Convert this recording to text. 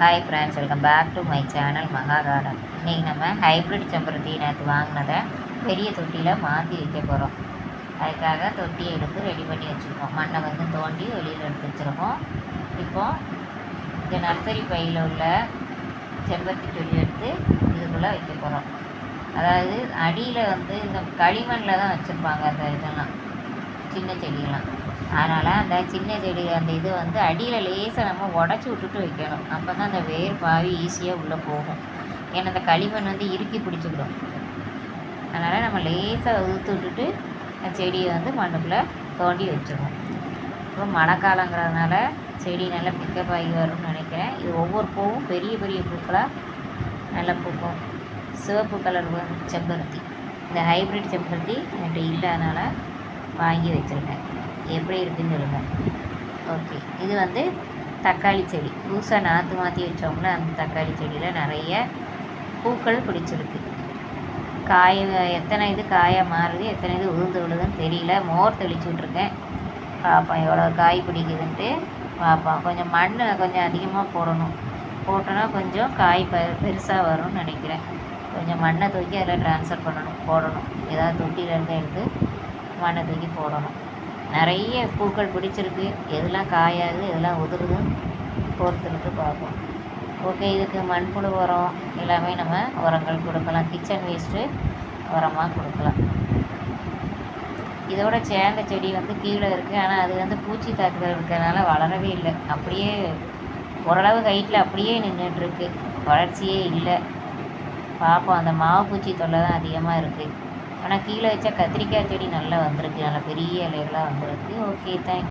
Hi friends welcome back to my channel Maha garden இன்றைக்கி நம்ம hybrid செம்பருத்தி நேற்று வாங்கினதை பெரிய தொட்டியில் மாற்றி வைக்க போகிறோம் அதுக்காக தொட்டியை எடுத்து ரெடி பண்ணி வச்சுருக்கோம். மண்ணை வந்து தோண்டி வெளியில் எடுத்து வச்சுருக்கோம். இப்போது இந்த நர்சரி பையில் உள்ள செம்பருத்தி செடி எடுத்து இதுக்குள்ளே வைக்க போகிறோம் அதாவது அடியில் வந்து இந்த களிமண்ணில் தான் வச்சுருப்பாங்க அந்த இதெல்லாம் சின்ன செடியெல்லாம். அதனால் அந்த சின்ன செடி அந்த இது வந்து அடியில் லேசாக நம்ம உடச்சி விட்டுட்டு வைக்கணும். அப்போ தான் அந்த வேர் பாவி ஈஸியாக உள்ளே போகும். ஏன்னா அந்த களிமண் வந்து இறுக்கி பிடிச்சிக்கிடும். அதனால் நம்ம லேசாக ஊற்று விட்டுட்டு அந்த செடியை வந்து மண்ணுக்குள்ளே தோண்டி வச்சிடணும் இப்போ மழை காலங்கிறதுனால செடி நல்லா பிக்கப் ஆகி வரும்னு நினைக்கிறேன். இது ஒவ்வொரு பூவும் பெரிய பெரிய பூக்களாக நல்லா பூக்கும். சிவப்பு கலர் செம்பருத்தி. இந்த ஹைப்ரிட் செம்பருத்தி என்கிட்ட இல்லாதனால வாங்கி வச்சுருக்கேன். எப்படி இருக்குன்னு சொல்லுங்கள் ஓகே இது வந்து தக்காளி செடி. புதுசாக நாற்று மாற்றி வச்சோம்ல அந்த தக்காளி செடியில் நிறைய பூக்கள் பிடிச்சிருக்கு. காய எத்தனை இது காயாக மாறுது எத்தனை இது உதிர்ந்து விழுதுன்னு தெரியல. மோர் தெளிச்சு விட்ருக்கேன் பார்ப்போம் எவ்வளோ காய் பிடிக்குதுன்ட்டு பார்ப்போம் கொஞ்சம் மண் கொஞ்சம் அதிகமாக போடணும். போட்டோன்னா கொஞ்சம் காய் பெ பெருசாக வரும்னு நினைக்கிறேன். கொஞ்சம் மண்ணை தூக்கி அதில் ட்ரான்ஸ்ஃபர் பண்ணணும் போடணும். ஏதாவது தொட்டியிலேருந்து எடுத்து மண்ணை தூக்கி போடணும். நிறைய பூக்கள் பிடிச்சிருக்கு. எதெல்லாம் காயாது எதெல்லாம் உதிருதுன்னு பொறுத்துருக்கு பார்ப்போம். ஓகே இதுக்கு மண்புழு உரம் எல்லாமே நம்ம உரங்கள் கொடுக்கலாம். கிச்சன் வேஸ்ட்டு உரமாக கொடுக்கலாம். இதோட சேர்ந்த செடி வந்து கீழே இருக்குது ஆனால் அது வந்து பூச்சி தாக்குதல் இருக்கிறதுனால வளரவே இல்லை. அப்படியே ஓரளவு ஹைட்டில் அப்படியே நின்றுட்டுருக்கு வளர்ச்சியே இல்லை. பார்ப்போம். அந்த மாவு பூச்சி தொல்லை தான் அதிகமாக இருக்குது ஆனால் கீழே வச்சா கத்திரிக்காய் செடி நல்லா வந்திருக்கு. நல்லா பெரிய இலைகளாக வந்திருக்கு. Okay thank